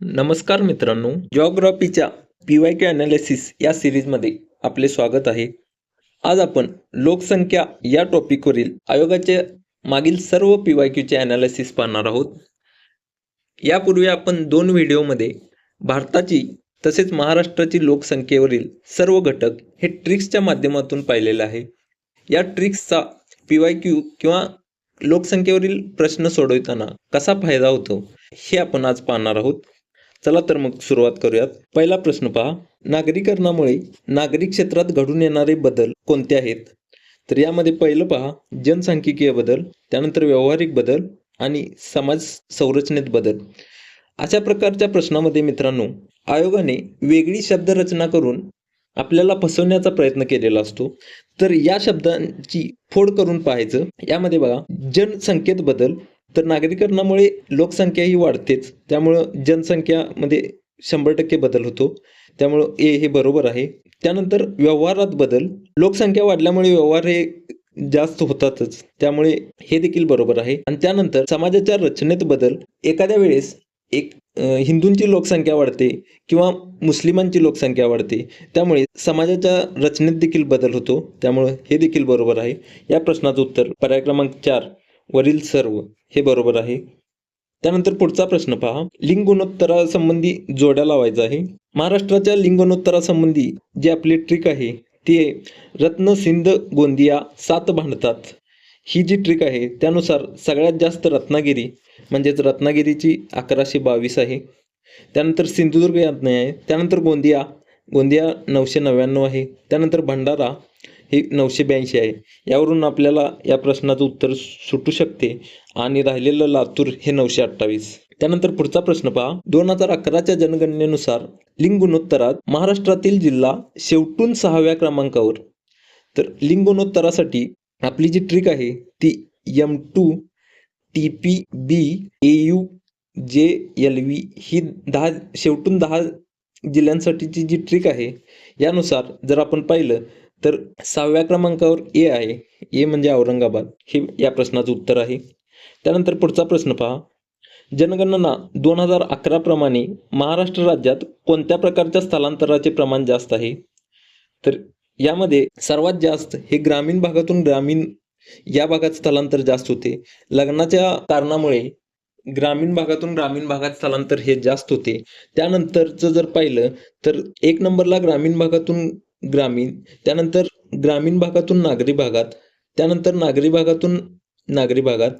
नमस्कार मित्रांनो जॉग्रॉफीच्या पी वाय क्यू ॲनालिसिस या सिरीजमध्ये आपले स्वागत आहे. आज आपण लोकसंख्या या टॉपिकवरील आयोगाचे मागील सर्व पी वाय क्यूचे ॲनालिसिस पाहणार आहोत. यापूर्वी आपण दोन व्हिडिओमध्ये भारताची तसेच महाराष्ट्राची लोकसंख्येवरील सर्व घटक हे ट्रिक्सच्या माध्यमातून पाहिलेलं आहे. या ट्रिक्सचा पी वाय क्यू किंवा लोकसंख्येवरील प्रश्न सोडवताना कसा फायदा होतो हे आपण आज पाहणार आहोत. चला तर मग सुरुवात करूयात. पहिला प्रश्न पहा. नागरीकरणामुळे नागरी क्षेत्रात घडून येणारे बदल कोणते आहेत? तर यामध्ये पहिलं पहा. जनसांख्यिकीय बदल त्यानंतर व्यावहारिक बदल आणि समाज संरचनेत बदल. अशा प्रकारच्या प्रश्नामध्ये मित्रांनो आयोगाने वेगळी शब्दरचना करून आपल्याला फसवण्याचा प्रयत्न केलेला असतो. तर या शब्दांची फोड करून पाहायचं. यामध्ये बघा जनसंख्येत बदल तर नागरीकरणामुळे लोकसंख्या ही वाढतेच. त्यामुळं जनसंख्यामध्ये म्हणजे शंभर टक्के बदल होतो. त्यामुळं ए हे बरोबर आहे. त्यानंतर व्यवहारात बदल. लोकसंख्या वाढल्यामुळे व्यवहार हे जास्त होतातच. त्यामुळे हे देखील बरोबर आहे. आणि त्यानंतर समाजाच्या रचनेत बदल. एखाद्या वेळेस एक हिंदूंची लोकसंख्या वाढते किंवा मुस्लिमांची लोकसंख्या वाढते. त्यामुळे समाजाच्या रचनेत देखील बदल होतो. त्यामुळे हे देखील बरोबर आहे. या प्रश्नाचं उत्तर पर्याय क्रमांक चार. वरील सर्व हे बरोबर आहे. त्यानंतर पुढचा प्रश्न पहा. लिंगोणोत्तरासंबंधी जोड्या लावायचा आहे. महाराष्ट्राच्या लिंगोणोत्तरासंबंधी जी आपली ट्रिक आहे ती रत्न सिंध गोंदिया सात भांडतात. ही जी ट्रिक आहे त्यानुसार सगळ्यात जास्त रत्नागिरी म्हणजेच रत्नागिरीची अकराशे बावीस आहे. त्यानंतर सिंधुदुर्ग यात नाही आहे. त्यानंतर गोंदिया गोंदिया नऊशे नव्याण्णव आहे. त्यानंतर भंडारा हे नऊशे ब्याऐंशी आहे. यावरून आपल्याला या प्रश्नाचं उत्तर सुटू शकते आणि राहिलेलं लातूर हे नऊशे अठ्ठावीस. त्यानंतर पुढचा प्रश्न पहा. दोन हजार अकराच्या जनगणनेनुसार लिंग गुणोत्तरात महाराष्ट्रातील जिल्हा शेवटून सहाव्या क्रमांकावर. तर लिंग गुणोत्तरासाठी आपली जी ट्रिक आहे ती M two T P B A U J L V ही दहा शेवटून दहा जिल्ह्यांसाठीची जी ट्रिक आहे यानुसार जर आपण पाहिलं तर सहाव्या क्रमांकावर ए आहे. ए म्हणजे औरंगाबाद. हे या प्रश्नाचं उत्तर आहे. त्यानंतर पुढचा प्रश्न पहा. जनगणना दोन हजार अकरा प्रमाणे महाराष्ट्र राज्यात कोणत्या प्रकारच्या स्थलांतराचे प्रमाण जास्त आहे? तर यामध्ये सर्वात जास्त हे ग्रामीण भागातून ग्रामीण या भागात स्थलांतर जास्त होते. लग्नाच्या कारणामुळे ग्रामीण भागातून ग्रामीण भागात स्थलांतर हे जास्त होते. त्यानंतरचं जर पाहिलं तर एक नंबरला ग्रामीण भागातून ग्रामीण त्यानंतर ग्रामीण भागातून नागरी भागात त्यानंतर नागरी भागातून नागरी भागात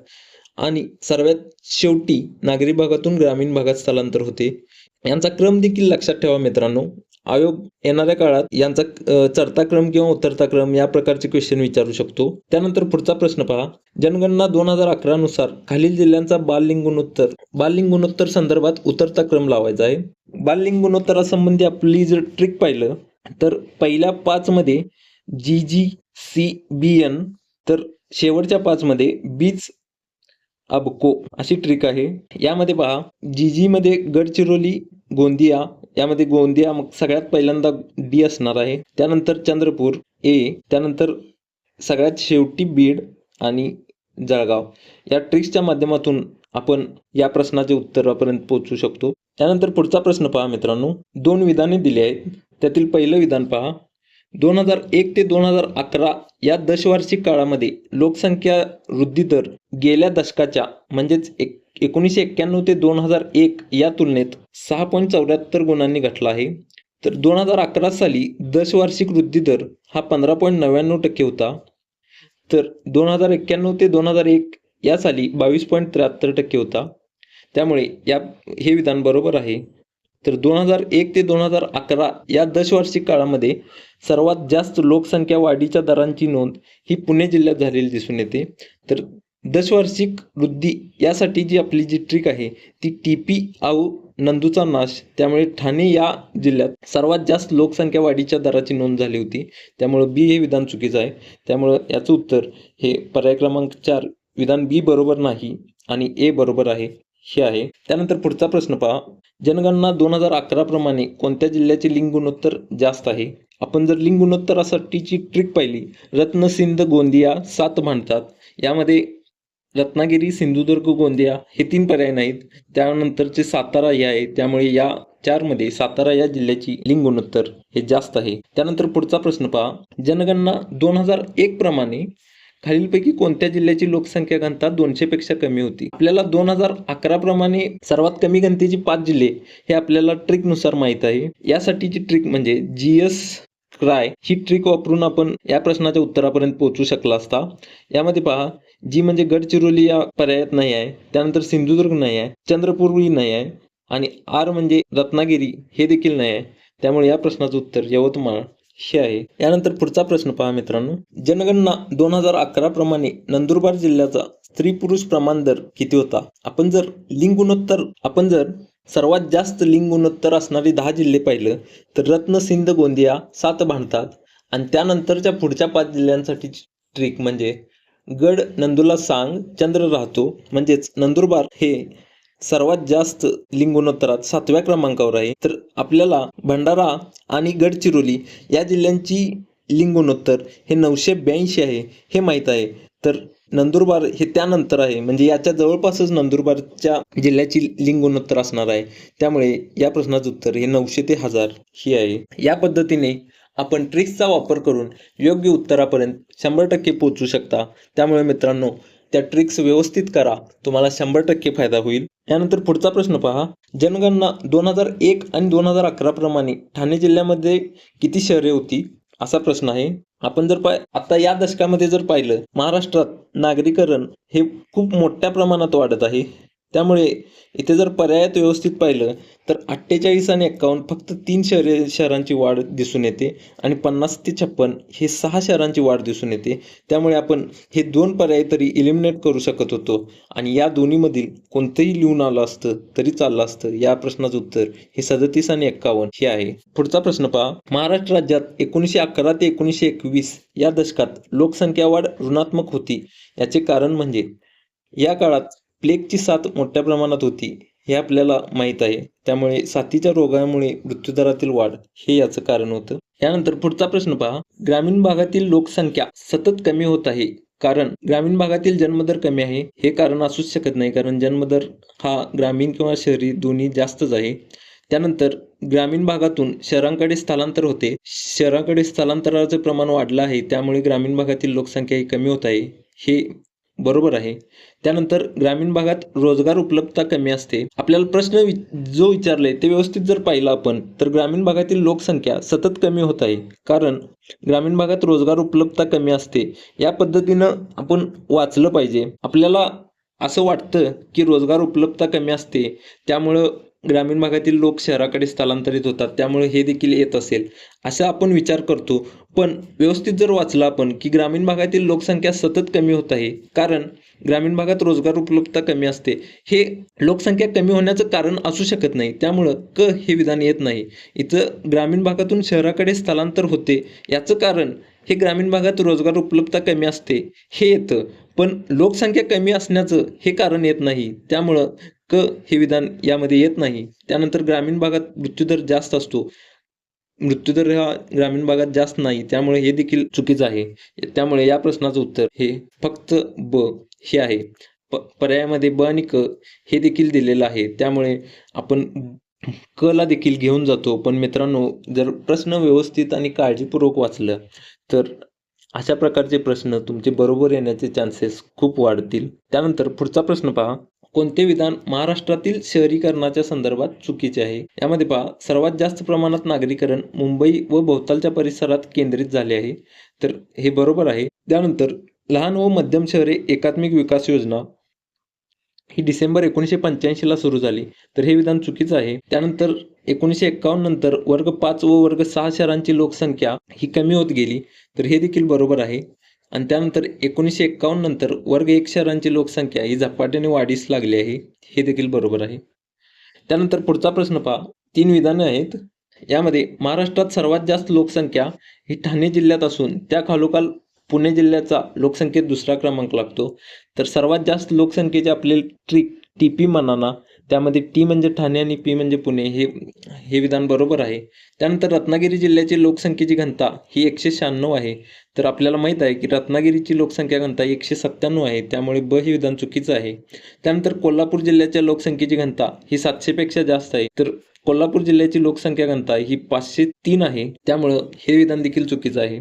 आणि सर्वात शेवटी नागरी भागातून ग्रामीण भागात स्थलांतर होते. यांचा क्रम देखील लक्षात ठेवा मित्रांनो. आयोग येणाऱ्या काळात यांचा चढता क्रम किंवा उतरता क्रम या प्रकारचे क्वेश्चन विचारू शकतो. त्यानंतर पुढचा प्रश्न पहा. जनगणना दोन हजार अकरा नुसार खालील जिल्ह्यांचा बाललिंगुणोत्तर गुणोत्तर गुणोत्तर संदर्भात उतरता क्रम लावायचा आहे. बाललिंगुणोत्तरासंबंधी आपली जर ट्रिक पाहिलं तर पहिल्या पाचमध्ये जी जी सी बी एन तर शेवटच्या पाचमध्ये बीच अबको अशी ट्रिक आहे. यामध्ये पहा जी जी मध्ये गडचिरोली गोंदिया यामध्ये गोंदिया मग सगळ्यात पहिल्यांदा डी असणार आहे. त्यानंतर चंद्रपूर ए त्यानंतर सगळ्यात शेवटी बीड आणि जळगाव. या ट्रिक्सच्या माध्यमातून आपण या प्रश्नाचे उत्तरापर्यंत पोहोचू शकतो. त्यानंतर पुढचा प्रश्न पहा मित्रांनो. दोन विधाने दिली आहेत. त्यातील पहिलं विधान पहा. दोन हजार एक ते दोन हजार अकरा या दशवार्षिक काळामध्ये लोकसंख्या वृद्धी दर गेल्या दशकाच्या म्हणजेच एक एकोणीसशे एक्क्याण्णव ते दोन हजार एक या तुलनेत सहा पॉईंट चौऱ्याहत्तर गुणांनी घटला आहे. तर दोन हजार अकरा साली दशवार्षिक वृद्धी दर हा पंधरा पॉईंट नव्याण्णव टक्के होता. तर दोन हजार एक्क्याण्णव ते दोन हजार एक या साली बावीस पॉईंट त्र्याहत्तर टक्के होता. त्यामुळे या हे विधान बरोबर आहे. तर दोन हजार एक ते दोन हजार अकरा या दशवार्षिक काळामध्ये सर्वात जास्त लोकसंख्या वाढीच्या दरांची नोंद ही पुणे जिल्ह्यात झालेली दिसून येते. तर दशवार्षिक वृद्धी यासाठी जी आपली जी ट्रिक आहे ती टी पी आऊ नंदूचा नाश. त्यामुळे ठाणे या जिल्ह्यात सर्वात जास्त लोकसंख्या वाढीच्या दराची नोंद झाली होती. त्यामुळे बी हे विधान चुकीचं आहे. त्यामुळं याचं उत्तर हे पर्याय क्रमांक चार विधान बी बरोबर नाही आणि ए बरोबर आहे हे आहे. त्यानंतर पुढचा प्रश्न पहा. जनगणना दोन हजार अकरा प्रमाणे कोणत्या जिल्ह्याचे लिंग गुणोत्तर जास्त आहे? आपण जर लिंग गुणोत्तरासाठीची ट्रिक पाहिली रत्नसिंध गोंदिया सात म्हणतात यामध्ये रत्नागिरी सिंधुदुर्ग गोंदिया हे तीन पर्याय नाहीत. त्यानंतरचे सातारा हे आहे त्यामुळे या चारमध्ये सातारा या जिल्ह्याची लिंग गुणोत्तर हे जास्त आहे. त्यानंतर पुढचा प्रश्न पहा. जनगणना दोन हजार एक प्रमाणे खालीलपैकी कोणत्या जिल्ह्याची लोकसंख्या घनता दोनशे पेक्षा कमी होती? आपल्याला दोन हजार अकरा प्रमाणे सर्वात कमी घनतेची पाच जिल्हे हे आपल्याला ट्रिकनुसार माहीत आहे. यासाठीची ट्रिक म्हणजे जी एस क्राय ही ट्रिक वापरून आपण या प्रश्नाच्या उत्तरापर्यंत पोहोचू शकला असता. यामध्ये पहा जी म्हणजे गडचिरोली या पर्यायात नाही आहे त्यानंतर सिंधुदुर्ग नाही आहे चंद्रपूरही नाही आहे आणि आर म्हणजे रत्नागिरी हे देखील नाही आहे. त्यामुळे या प्रश्नाचं उत्तर यवतमाळ. हे आहे. यानंतर पुढचा प्रश्न पहा मित्रांनो. जनगणना दोन हजार अकरा प्रमाणे नंदुरबार जिल्ह्याचा स्त्री पुरुष प्रमाण दर किती होता? आपण जर लिंग गुणोत्तर आपण जर सर्वात जास्त लिंग गुणोत्तर असणारे दहा जिल्हे पाहिलं तर रत्न सिंध गोंदिया सात भांडतात. आणि त्यानंतरच्या पुढच्या पाच जिल्ह्यांसाठी ट्रिक म्हणजे गड नंदुला सांग चंद्र राहतो. म्हणजेच नंदुरबार हे सर्वात जास्त लिंगुणोत्तरात सातव्या क्रमांकावर आहे. तर आपल्याला भंडारा आणि गडचिरोली या जिल्ह्यांची लिंगुणोत्तर हे नऊशे ब्याऐंशी आहे हे माहीत आहे. तर नंदुरबार हे त्यानंतर आहे म्हणजे याच्या जवळपासच नंदुरबारच्या जिल्ह्याची लिंगुणोत्तर असणार आहे. त्यामुळे या प्रश्नाचं उत्तर हे नऊशे ते हजार ही आहे. या पद्धतीने आपण ट्रिक्सचा वापर करून योग्य उत्तरापर्यंत शंभर टक्के पोहोचू शकता. त्यामुळे मित्रांनो त्या ट्रिक्स व्यवस्थित करा. तुम्हाला शंभर टक्के फायदा होईल. यानंतर पुढचा प्रश्न पहा. जनगणना दोन हजार एक आणि दोन हजार अकरा प्रमाणे ठाणे जिल्ह्यामध्ये किती शहरे होती? असा प्रश्न आहे. आपण जर पाय आता या दशकामध्ये जर पाहिलं महाराष्ट्रात नागरीकरण हे खूप मोठ्या प्रमाणात वाढत आहे. त्यामुळे इथे जर पर्यायात व्यवस्थित पाहिलं तर अठ्ठेचाळीस आणि एक्कावन्न फक्त तीन शहरे शहरांची वाढ दिसून येते आणि पन्नास ते छप्पन हे सहा शहरांची वाढ दिसून येते. त्यामुळे आपण हे दोन पर्याय तरी इलिमिनेट करू शकत होतो. आणि या दोन्हीमधील कोणतंही लिहून आलं असतं तरी चाललं असतं या प्रश्नाचं उत्तर हे सदतीस आणि एक्कावन्न हे आहे. पुढचा प्रश्न पहा. महाराष्ट्र राज्यात एकोणीसशे अकरा ते एकोणीसशे एकवीस या दशकात लोकसंख्या वाढ ऋणात्मक होती. याचे कारण म्हणजे या काळात प्लेगची साथ मोठ्या प्रमाणात होती हे आपल्याला माहीत आहे. त्यामुळे साथीच्या रोगामुळे मृत्यूदरातील वाढ हे याचं कारण होतं. यानंतर पुढचा प्रश्न पहा. ग्रामीण भागातील लोकसंख्या सतत कमी होत आहे. कारण ग्रामीण भागातील जन्मदर कमी आहे. हे कारण असूच शकत नाही. कारण जन्मदर हा ग्रामीण किंवा शहरी दोन्ही जास्तच आहे. त्यानंतर ग्रामीण भागातून शहरांकडे स्थलांतर होते. शहराकडे स्थलांतराचं प्रमाण वाढलं आहे. त्यामुळे ग्रामीण भागातील लोकसंख्या ही कमी होत आहे. हे बरोबर आहे. त्यानंतर ग्रामीण भागात रोजगार उपलब्धता कमी असते. आपल्याला प्रश्न जो विचारले ते व्यवस्थित जर पाहिलं आपण तर ग्रामीण भागातील लोकसंख्या सतत कमी होत आहे. कारण ग्रामीण भागात रोजगार उपलब्धता कमी असते. या पद्धतीनं आपण वाचलं पाहिजे. आपल्याला असं वाटतं की रोजगार उपलब्धता कमी असते. त्यामुळं ग्रामीण भागातील लोक शहराकडे स्थलांतरित होतात त्यामुळे हे देखील येत असेल असा आपण विचार करतो. पण व्यवस्थित जर वाचलं आपण की ग्रामीण भागातील लोकसंख्या सतत कमी होत आहे कारण ग्रामीण भागात रोजगार उपलब्धता कमी असते. हे लोकसंख्या कमी होण्याचं कारण असू शकत नाही त्यामुळं क हे विधान येत नाही. इथं ग्रामीण भागातून शहराकडे स्थलांतर होते याचं कारण हे ग्रामीण भागात रोजगार उपलब्धता कमी असते हे येतं. पण लोकसंख्या कमी असण्याचं हे कारण येत नाही त्यामुळं क हे विधान यामध्ये येत नाही. त्यानंतर ग्रामीण भागात मृत्यूदर जास्त असतो. मृत्यूदर हा ग्रामीण भागात जास्त नाही. त्यामुळे हे देखील चुकीचं आहे. त्यामुळे या प्रश्नाचं उत्तर हे फक्त ब हे आहे. प पर्यायामध्ये ब आणि क हे देखील दिलेलं आहे. त्यामुळे आपण क ला देखील घेऊन जातो. पण मित्रांनो जर प्रश्न व्यवस्थित आणि काळजीपूर्वक वाचलं तर अशा प्रकारचे प्रश्न तुमचे बरोबर येण्याचे चान्सेस खूप वाढतील. त्यानंतर पुढचा प्रश्न पहा. कोणते विधान महाराष्ट्रातील शहरीकरणाच्या संदर्भात चुकीचे आहे? यामध्ये पहा सर्वात जास्त प्रमाणात नागरीकरण मुंबई व भोवतालच्या परिसरात केंद्रित झाले आहे. तर हे बरोबर आहे. त्यानंतर लहान व मध्यम शहरे एकात्मिक विकास योजना ही डिसेंबर एकोणीसशे पंच्याऐंशीला सुरू झाली. तर हे विधान चुकीचं आहे. त्यानंतर एकोणीसशे एक्कावन्न नंतर वर्ग पाच व वर्ग सहा शहरांची लोकसंख्या ही कमी होत गेली. तर हे देखील बरोबर आहे. आणि त्यानंतर एकोणीसशे एक्कावन्न नंतर वर्ग एक शहरांची लोकसंख्या ही झपाट्याने वाढीस लागली आहे. हे देखील बरोबर आहे. त्यानंतर पुढचा प्रश्न पहा. तीन विधानं आहेत. यामध्ये महाराष्ट्रात सर्वात जास्त लोकसंख्या ही ठाणे जिल्ह्यात असून त्या खालोखाल पुणे जिल्ह्याचा लोकसंख्येत दुसरा क्रमांक लागतो. तर सर्वात जास्त लोकसंख्येचे आपले ट्रिक टी पी मनाना त्यामध्ये टी म्हणजे ठाणे आणि पी म्हणजे पुणे हे हे विधान बरोबर आहे. त्यानंतर रत्नागिरी जिल्ह्याची लोकसंख्येची घनता ही एकशे शहाण्णव आहे. तर आपल्याला माहीत आहे की रत्नागिरीची लोकसंख्या घनता एकशे सत्त्याण्णव आहे. त्यामुळे ब हे विधान चुकीचं आहे. त्यानंतर कोल्हापूर जिल्ह्याच्या लोकसंख्येची घनता ही सातशेपेक्षा जास्त आहे. तर कोल्हापूर जिल्ह्याची लोकसंख्या घनता ही पाचशे तीन आहे. त्यामुळं हे विधान देखील चुकीचं आहे.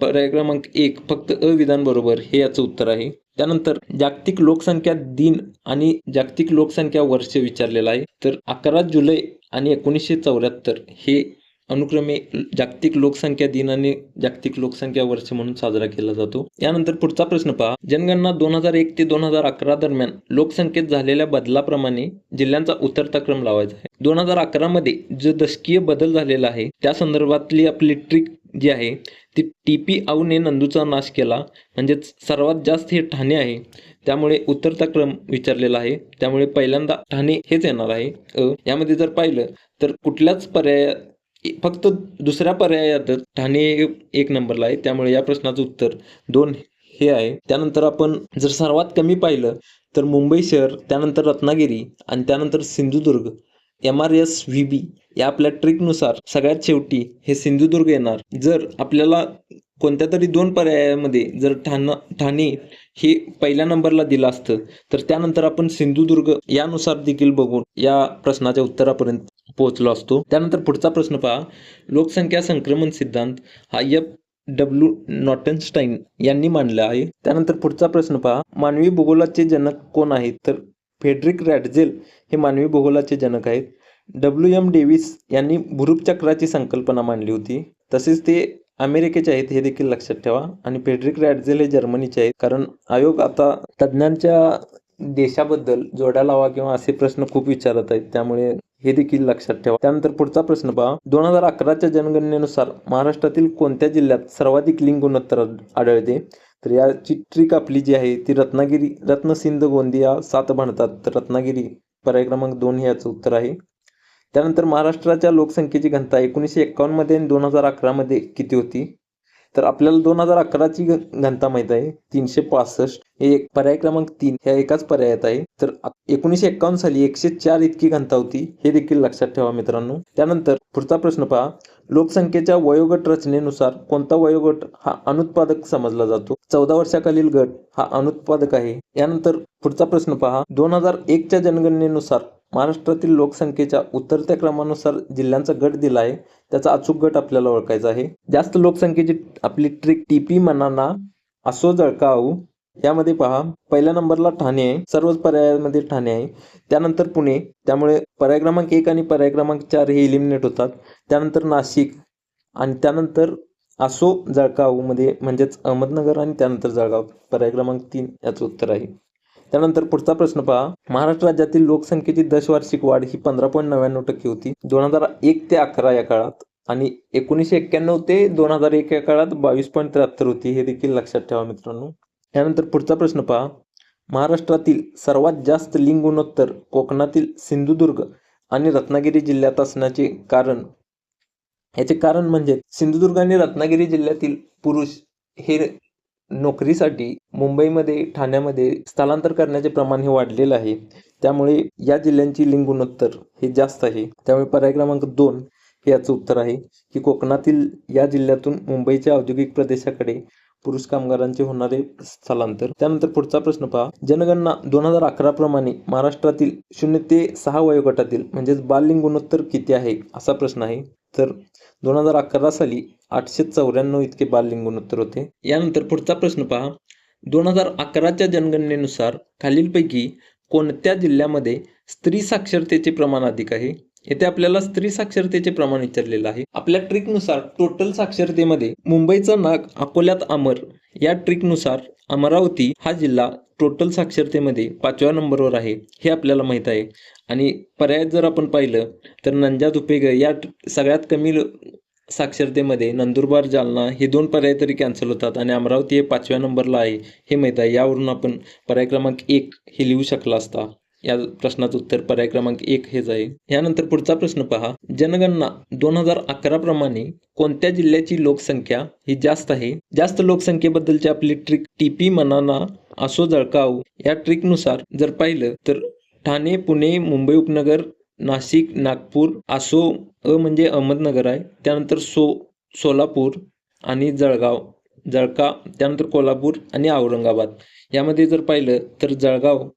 पर्याय क्रमांक एक फक्त अ विधान बरोबर हे याचं उत्तर आहे. त्यानंतर जागतिक लोकसंख्या दिन आणि जागतिक लोकसंख्या वर्ष विचारलेलं आहे. तर अकरा जुलै आणि एकोणीसशे चौऱ्याहत्तर हे अनुक्रमे जागतिक लोकसंख्या दिन आणि जागतिक लोकसंख्या वर्ष म्हणून साजरा केला जातो. यानंतर पुढचा प्रश्न पहा. जनगणना दोन हजार एक ते दोन हजार अकरा दरम्यान लोकसंख्येत झालेल्या बदलाप्रमाणे जिल्ह्यांचा उतरता क्रम लावायचा आहे. दोन हजार अकरा मध्ये जो दशकीय बदल झालेला आहे त्या संदर्भातली आपली ट्रिक जी आहे ती टी पी आऊने नंदूचा नाश केला. म्हणजेच सर्वात जास्त हे ठाणे आहे. त्यामुळे उतरता क्रम विचारलेला आहे. त्यामुळे पहिल्यांदा ठाणे हेच येणार आहे. अ यामध्ये जर पाहिलं तर कुठल्याच पर्याय फक्त दुसऱ्या पर्यायात ठाणे एक नंबरला आहे. त्यामुळे या प्रश्नाचं उत्तर दोन हे आहे. त्यानंतर आपण जर सर्वात कमी पाहिलं तर मुंबई शहर त्यानंतर रत्नागिरी आणि त्यानंतर Sindhudurg M R S V B या आपल्या ट्रिकनुसार सगळ्यात शेवटी हे सिंधुदुर्ग येणार. जर आपल्याला कोणत्या तरी दोन पर्यायामध्ये जर ठाणा ठाणे हे पहिल्या नंबरला दिलं असतं तर त्यानंतर आपण सिंधुदुर्ग यानुसार देखील बघून या प्रश्नाच्या उत्तरापर्यंत पोहोचलो असतो. त्यानंतर पुढचा प्रश्न पहा. लोकसंख्या संक्रमण सिद्धांत हा एफ डब्ल्यू. नॉटनस्टाईन यांनी मांडला आहे. त्यानंतर पुढचा प्रश्न पहा. मानवी भूगोलाचे जनक कोण आहेत? तर फेड्रिक रॅडझेल हे मानवी भूगोलाचे जनक आहेत. डब्ल्यू एम डेव्हिस यांनी भुरूपचक्राची संकल्पना मांडली होती. तसेच ते अमेरिकेचे आहेत हे देखील लक्षात ठेवा. आणि फेडरिक रॅडझेल हे जर्मनीचे आहेत. कारण आयोग आता तज्ज्ञांच्या देशाबद्दल जोड्या लावा किंवा असे प्रश्न खूप विचारत आहेत. त्यामुळे हे देखील लक्षात ठेवा. त्यानंतर पुढचा प्रश्न पहा. दोन हजार अकराच्या जनगणनेनुसार महाराष्ट्रातील कोणत्या जिल्ह्यात सर्वाधिक लिंग गुणोत्तर आढळते? तर याची ट्रिक आपली जी आहे ती रत्नागिरी रत्नसिंध गोंदिया सात म्हणतात तर रत्नागिरी पर्याय क्रमांक दोन हे याचं उत्तर आहे. त्यानंतर महाराष्ट्राच्या लोकसंख्येची घनता एकोणीसशे एक्कावन्नमध्ये आणि दोन हजार अकरामध्ये किती होती? तर आपल्याला दोन हजार अकराची घनता माहीत आहे. तीनशे पासष्ट. हे एक पर्याय क्रमांक तीन. ह्या एकाच पर्यायात आहे. तर एकोणीसशे एक्कावन्न साली एकशे चार इतकी घनता होती. हे देखील लक्षात ठेवा मित्रांनो. त्यानंतर पुढचा प्रश्न पहा. लोकसंख्येच्या वयोगट रचनेनुसार कोणता वयोगट हा अनुत्पादक समजला जातो? चौदा वर्षाखालील गट हा अनुत्पादक आहे. यानंतर पुढचा प्रश्न पहा. दोन हजार एकच्या जनगणनेनुसार महाराष्ट्रातील लोकसंख्येच्या उतरत्या क्रमानुसार जिल्ह्यांचा गट दिला आहे त्याचा अचूक गट आपल्याला ओळखायचा आहे. जास्त लोकसंख्येची आपली ट्रिक टीपी मनाना असो जळकाऊ यामध्ये पहा पहिल्या नंबरला ठाणे आहे सर्वच पर्यायामध्ये ठाणे आहे. त्यानंतर पुणे त्यामुळे पर्याय क्रमांक एक आणि पर्याय क्रमांक चार हे इलिमिनेट होतात. त्यानंतर नाशिक आणि त्यानंतर असो जळगावमध्ये म्हणजेच अहमदनगर आणि त्यानंतर जळगाव. पर्याय क्रमांक तीन याचं उत्तर आहे. त्यानंतर पुढचा प्रश्न पहा. महाराष्ट्र राज्यातील लोकसंख्येची दशवार्षिक वाढ ही पंधरा पॉईंट नव्याण्णव टक्के होती. दोन हजार एक ते अकरा या काळात आणि एकोणीसशे एक्क्याण्णव ते दोन हजार एक या काळात बावीस पॉईंट त्र्याहत्तर होती हे देखील लक्षात ठेवा मित्रांनो. त्यानंतर पुढचा प्रश्न पहा. महाराष्ट्रातील सर्वात जास्त लिंग गुणोत्तर कोकणातील सिंधुदुर्ग आणि रत्नागिरी जिल्ह्यात असण्याचे कारण याचे कारण म्हणजे सिंधुदुर्ग आणि रत्नागिरी जिल्ह्यातील पुरुष हे नोकरीसाठी मुंबईमध्ये ठाण्यामध्ये स्थलांतर करण्याचे प्रमाण हे वाढलेलं आहे. त्यामुळे या जिल्ह्यांची लिंग गुणोत्तर हे जास्त आहे. त्यामुळे पर्याय क्रमांक दोन हे याचं उत्तर आहे की कोकणातील या जिल्ह्यातून मुंबईच्या औद्योगिक प्रदेशाकडे पुरुष कामगारांचे होणारे स्थलांतर. त्यानंतर पुढचा प्रश्न पहा. जनगणना दोन हजार अकरा प्रमाणे महाराष्ट्रातील शून्य ते सहा वयोगटातील म्हणजेच बाललिंग गुणोत्तर किती आहे असा प्रश्न आहे. तर दोन हजार अकरा साली आठशे चौऱ्याण्णव इतके बाललिंग गुणोत्तर होते. यानंतर पुढचा प्रश्न पहा. दोन हजार अकराच्या जनगणनेनुसार खालीलपैकी कोणत्या जिल्ह्यामध्ये स्त्री साक्षरतेचे प्रमाण अधिक आहे? येथे आपल्याला स्त्री साक्षरतेचे प्रमाण विचारलेलं आहे. आपल्या ट्रिकनुसार टोटल साक्षरतेमध्ये मुंबईचा नाग अकोल्यात अमर. या ट्रिकनुसार अमरावती हा जिल्हा टोटल साक्षरतेमध्ये पाचव्या नंबरवर आहे हे आपल्याला माहीत आहे. आणि पर्याय जर आपण पाहिलं तर नंजा धुपेग या सगळ्यात कमी साक्षरतेमध्ये नंदुरबार जालना हे दोन पर्याय तरी कॅन्सल होतात आणि अमरावती हे पाचव्या नंबरला आहे हे माहीत आहे. यावरून आपण पर्याय क्रमांक एक हे लिहू शकला असता. या प्रश्नाचं उत्तर पर्याय क्रमांक एक हेच आहे. यानंतर पुढचा प्रश्न पहा. जनगणना दोन हजार अकरा प्रमाणे कोणत्या जिल्ह्याची लोकसंख्या ही जास्त आहे? जास्त लोकसंख्येबद्दलची आपली ट्रिक टीपी मनाना असो जळकाऊ या ट्रिकनुसार जर पाहिलं तर ठाणे पुणे मुंबई उपनगर नाशिक नागपूर आसो अ म्हणजे अहमदनगर आहे. त्यानंतर सो सोलापूर आणि जळगाव. जळका त्यानंतर कोल्हापूर आणि औरंगाबाद. यामध्ये जर पाहिलं तर जळगाव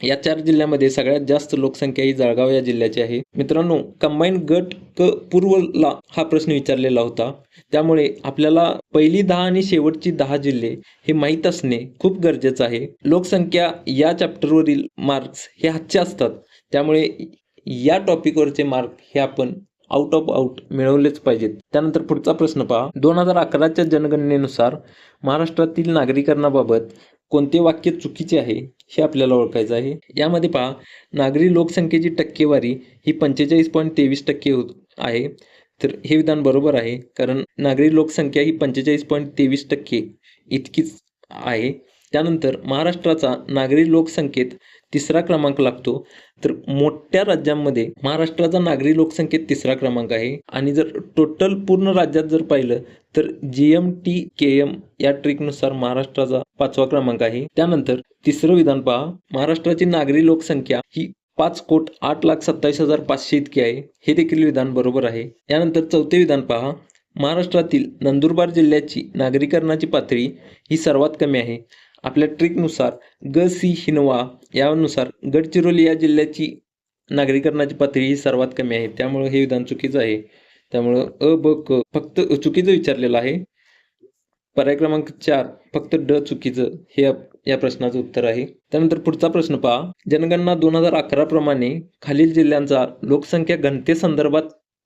या चार जिल्ह्यामध्ये सगळ्यात जास्त लोकसंख्या ही जळगाव या जिल्ह्याची आहे. मित्रांनो कंबाईन गट क पूर्वला हा प्रश्न विचारलेला होता. त्यामुळे आपल्याला पहिली दहा आणि शेवटची दहा जिल्हे हे माहीत असणे खूप गरजेचं आहे. लोकसंख्या या चॅप्टरवरील मार्क्स हे हातचे असतात. त्यामुळे या टॉपिकवरचे मार्क हे आपण आउट ऑफ आउट मिळवलेच पाहिजेत. त्यानंतर पुढचा प्रश्न पहा. दोन हजार अकराच्या जनगणनेनुसार महाराष्ट्रातील नागरीकरणाबाबत कोणते वाक्य चुकीचे आहे हे आपल्याला ओळखायचं आहे. यामध्ये पहा नागरी लोकसंख्येची टक्केवारी ही पंचेचाळीस पॉईंट तेवीस टक्के होत आहे. तर हे विधान बरोबर आहे कारण नागरी लोकसंख्या ही पंचेचाळीस पॉईंट तेवीस टक्के इतकीच आहे. त्यानंतर महाराष्ट्राचा नागरी लोकसंख्येत तिसरा क्रमांक लागतो. तर मोठ्या राज्यांमध्ये महाराष्ट्राचा नागरी लोकसंख्येत तिसरा क्रमांक आहे. आणि जर टोटल पूर्ण राज्यात जर पाहिलं तर G M T K M या ट्रिकनुसार महाराष्ट्राचा पाचवा क्रमांक आहे. त्यानंतर तिसरं विधान पहा. महाराष्ट्राची नागरी लोकसंख्या ही पाच कोट आठ लाख सत्तावीस हजार पाचशे इतकी आहे. हे देखील विधान बरोबर आहे. यानंतर चौथे विधान पहा. महाराष्ट्रातील नंदुरबार जिल्ह्याची नागरीकरणाची पातळी ही सर्वात कमी आहे. आपल्या ट्रिकनुसार ग सी हिनवा यानुसार गडचिरोली या जिल्ह्याची नागरीकरणाची पातळी ही सर्वात कमी आहे. त्यामुळे हे विधान चुकीचं आहे. त्यामुळं अ ब क फक्त चुकीचं विचारलेलं आहे. पर्याय क्रमांक चार फक्त ड चुकीचं हे या- प्रश्नाचं उत्तर आहे. त्यानंतर पुढचा प्रश्न पहा. जनगणना दोन हजार अकरा प्रमाणे खालील जिल्ह्यांचा लोकसंख्या घनते संदर्भात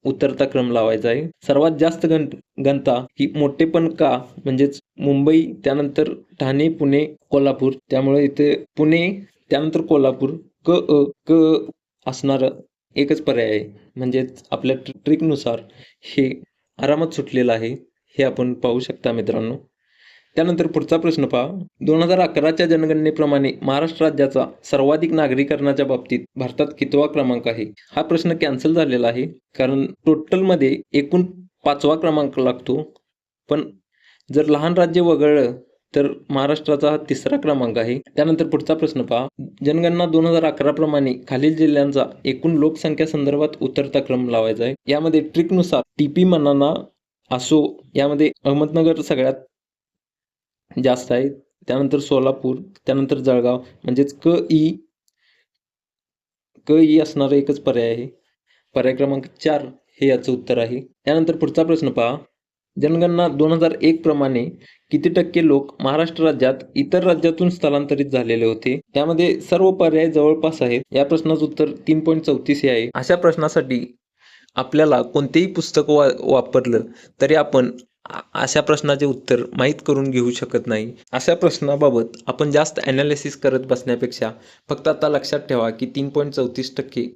उतरता क्रम लावायचा आहे. सर्वात जास्त घन घनता ही मोठेपण का म्हणजेच मुंबई त्यानंतर ठाणे पुणे कोल्हापूर त्यामुळे इथे पुणे त्यानंतर कोल्हापूर क अ क असणार एकच पर्याय आहे. म्हणजेच आपल्या ट्रिकनुसार हे आरामात सुटलेलं आहे हे आपण पाहू शकता मित्रांनो. त्यानंतर पुढचा प्रश्न पहा. दोन हजार अकराच्या जनगणनेप्रमाणे महाराष्ट्र राज्याचा सर्वाधिक नागरीकरणाच्या बाबतीत भारतात कितवा क्रमांक आहे? हा प्रश्न कॅन्सल झालेला आहे. कारण टोटलमध्ये एकूण पाचवा क्रमांक लागतो. पण जर लहान राज्य वगळलं तर महाराष्ट्राचा हा तिसरा क्रमांक आहे. त्यानंतर पुढचा प्रश्न पहा. जनगणना दोन हजार अकरा प्रमाणे खालील जिल्ह्यांचा एकूण लोकसंख्या संदर्भात उतरता क्रम लावायचा आहे. यामध्ये ट्रिकनुसार टीपी मनाना असो यामध्ये अहमदनगर सगळ्यात जास्त आहे. त्यानंतर सोलापूर त्यानंतर जळगाव म्हणजेच क ई क ई असणारा एकच पर्याय आहे. पर्याय क्रमांक चार हे याचं उत्तर आहे. त्यानंतर पुढचा प्रश्न पहा. जनगणना दोन हजार एक प्रमाणे किती टक्के लोक महाराष्ट्र राज्यात इतर राज्यातून स्थलांतरित झालेले होते? त्यामध्ये सर्व पर्याय जवळपास आहेत. या प्रश्नाचं उत्तर तीन पॉईंट चौतीस हे आहे. अशा प्रश्नासाठी आपल्याला कोणतेही पुस्तक वा वापरलं तरी आपण अशा प्रश्नाचे उत्तर माहीत करून घेऊ शकत नाही. अशा प्रश्नाबाबत आपण जास्त ॲनालिसिस करत बसण्यापेक्षा फक्त आता लक्षात ठेवा की तीन पॉईंट चौतीस टक्के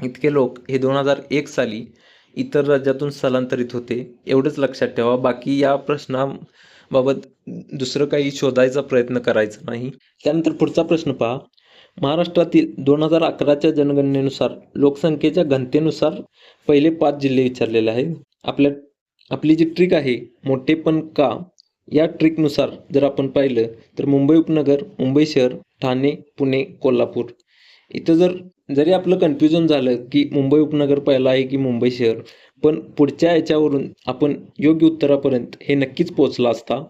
इतके लोक हे दोन हजार एक साली इतर राज्यातून स्थलांतरित होते. एवढंच लक्षात ठेवा. बाकी या प्रश्नाबाबत दुसरं काही शोधायचा प्रयत्न करायचा नाही. त्यानंतर पुढचा प्रश्न पहा. महाराष्ट्रातील दोन हजार अकराच्या जनगणनेनुसार लोकसंख्येच्या घनतेनुसार पहिले पाच जिल्हे विचारलेले आहेत. आपल्या आपली जी ट्रिक आहे मोठेपण का या ट्रिकनुसार जर आपण पाहिलं तर मुंबई उपनगर मुंबई शहर ठाणे पुणे कोल्हापूर. इथं जर जरी आपलं कन्फ्युजन झालं की मुंबई उपनगर पहिला आहे की मुंबई शहर पण पुढच्या याच्यावरून आपण योग्य उत्तरापर्यंत हे नक्कीच पोहोचला असता.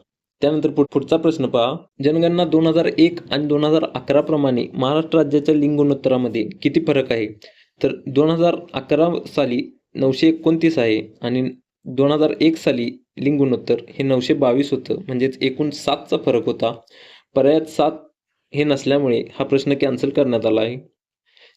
त्यानंतर पुढचा प्रश्न पहा. जनगणना दोन हजार एक आणि दोन हजार अकरा प्रमाणे महाराष्ट्र राज्याच्या लिंगोत्तरामध्ये किती फरक आहे? तर दोन हजार अकरा साली नऊशे एकोणतीस आहे आणि दोन हजार एक साली लिंग गुणोत्तर हे नऊशे बावीस होतं. म्हणजेच एकूण सातचा फरक होता. पर्यायात सात हे नसल्यामुळे हा प्रश्न कॅन्सल करण्यात आला आहे.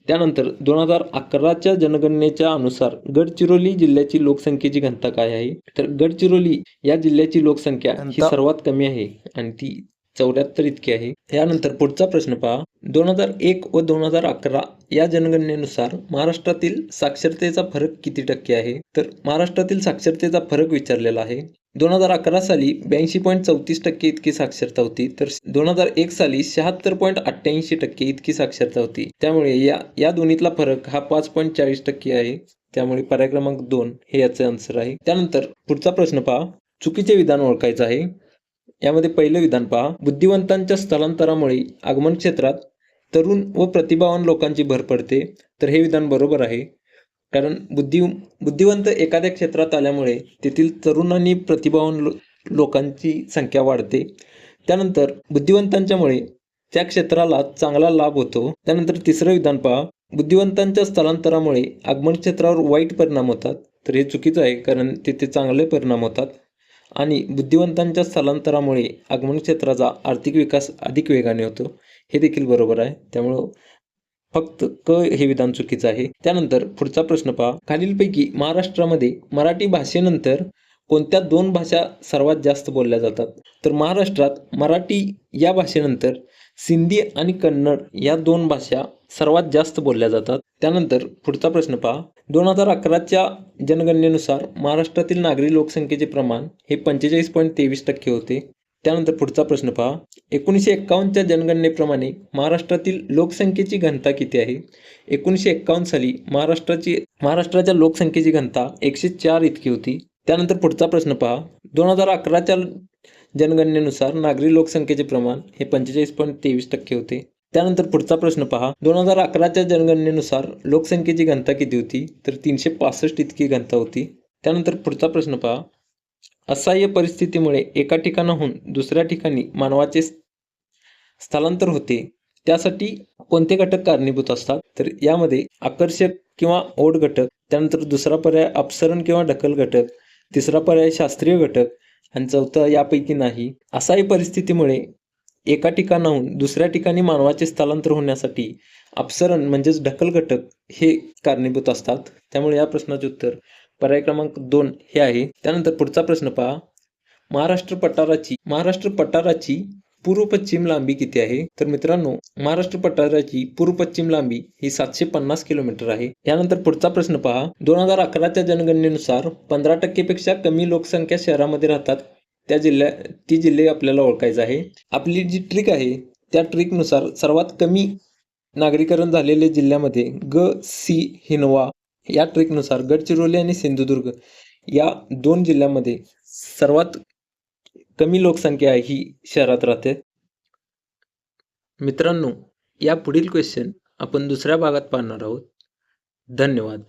त्यानंतर दोन हजार अकराच्या जनगणनेच्या अनुसार गडचिरोली जिल्ह्याची लोकसंख्येची घनता काय आहे? तर गडचिरोली या जिल्ह्याची लोकसंख्या ही सर्वात कमी आहे आणि ती चौऱ्याहत्तर इतके आहे. यानंतर पुढचा प्रश्न पहा. दोन हजार एक व दोन हजार अकरा या जनगणनेनुसार महाराष्ट्रातील साक्षरतेचा फरक किती टक्के आहे? तर महाराष्ट्रातील साक्षरतेचा फरक विचारलेला आहे. दोन हजार अकरा साली ब्याऐंशी पॉईंट चौतीस टक्के इतकी साक्षरता होती तर दोन हजार एक साली शहात्तर पॉईंट अठ्ठ्याऐंशी टक्के इतकी साक्षरता होती. त्यामुळे या या दोन्हीतला फरक हा पाच पॉईंट चाळीस टक्के आहे. त्यामुळे पर्याय क्रमांक दोन हे याचं आन्सर आहे. त्यानंतर पुढचा प्रश्न पहा. चुकीचे विधान ओळखायचं आहे. यामध्ये पहिलं विधान पहा. बुद्धिवंतांच्या स्थलांतरामुळे आगमन क्षेत्रात तरुण व प्रतिभावान लोकांची भर पडते. तर हे विधान बरोबर आहे. कारण बुद्धी बुद्धिवंत एखाद्या क्षेत्रात आल्यामुळे तेथील तरुण आणि प्रतिभावान लो लोकांची संख्या वाढते. त्यानंतर बुद्धिवंतांच्यामुळे त्या क्षेत्राला चांगला लाभ होतो. त्यानंतर तिसरं विधान पहा. बुद्धिवंतांच्या स्थलांतरामुळे आगमन क्षेत्रावर वाईट परिणाम होतात. तर हे चुकीचं आहे. कारण तिथे चांगले परिणाम होतात. आणि बुद्धिवंतांच्या स्थलांतरामुळे आगमन क्षेत्राचा आर्थिक विकास अधिक वेगाने होतो. हे देखील बरोबर आहे. त्यामुळं फक्त क हे विधान चुकीचं आहे. त्यानंतर पुढचा प्रश्न पहा. खालीलपैकी महाराष्ट्रामध्ये मराठी भाषेनंतर कोणत्या दोन भाषा सर्वात जास्त बोलल्या जातात? तर महाराष्ट्रात मराठी या भाषेनंतर सिंधी आणि कन्नड या दोन भाषा सर्वात जास्त बोलल्या जातात. त्यानंतर पुढचा प्रश्न पहा. दोन हजार अकराच्या जनगणनेनुसार महाराष्ट्रातील नागरी लोकसंख्येचे प्रमाण हे पंचेचाळीस पॉईंट तेवीस टक्के होते. त्यानंतर पुढचा प्रश्न पहा. एकोणीसशे एक्कावन्नच्या जनगणनेप्रमाणे महाराष्ट्रातील लोकसंख्येची घनता किती आहे? एकोणीसशे एक्कावन्न साली महाराष्ट्राची महाराष्ट्राच्या लोकसंख्येची घनता एकशे चार इतकी होती. त्यानंतर पुढचा प्रश्न पहा. दोन हजार अकराच्या जनगणनेनुसार नागरी लोकसंख्येचे प्रमाण हे पंचेचाळीस पॉईंट तेवीस टक्के होते. त्यानंतर पुढचा प्रश्न पहा. दोन हजार अकराच्या जनगणनेनुसार लोकसंख्येची घनता किती होती? तर तीनशे पासष्ट इतकी घनता होती. त्यानंतर पुढचा प्रश्न पहा. असह्य परिस्थितीमुळे एका ठिकाणाहून दुसऱ्या ठिकाणी मानवाचे स्थलांतर होते. त्यासाठी कोणते घटक कारणीभूत असतात? तर यामध्ये आकर्षक किंवा ओढ घटक त्यानंतर दुसरा पर्याय अपसरण किंवा ढकल घटक तिसरा पर्याय शास्त्रीय घटक आणि चौथा यापैकी नाही. असाही परिस्थितीमुळे एका ठिकाणाहून दुसऱ्या ठिकाणी मानवाचे स्थलांतर होण्यासाठी अपसरण म्हणजेच ढकल घटक हे कारणीभूत असतात. त्यामुळे या प्रश्नाचे उत्तर पर्याय क्रमांक दोन हे आहे. त्यानंतर पुढचा प्रश्न पहा. महाराष्ट्र पठाराची महाराष्ट्र पठाराची पूर्व पश्चिम लांबी किती आहे? तर मित्रांनो महाराष्ट्र पठाराची पूर्व पश्चिम लांबी ही सातशे पन्नास किलोमीटर आहे. यानंतर पुढचा प्रश्न पहा. दोन हजार अकराच्या जनगणनेनुसार पंधरा टक्केपेक्षा कमी लोकसंख्या शहरामध्ये राहतात त्या जिल्ह्या ती जिल्हे आपल्याला ओळखायचं आहे. आपली जी ट्रिक आहे त्या ट्रिकनुसार सर्वात कमी नागरीकरण झालेले जिल्ह्यामध्ये ग सी हिनवा या ट्रिकनुसार गडचिरोली आणि सिंधुदुर्ग या दोन जिल्ह्यामध्ये सर्वात कमी लोकसंख्या आहे ही शहरात राहते. मित्रांनो या पुढील क्वेश्चन आपण दुसऱ्या भागात पाहणार आहोत. धन्यवाद.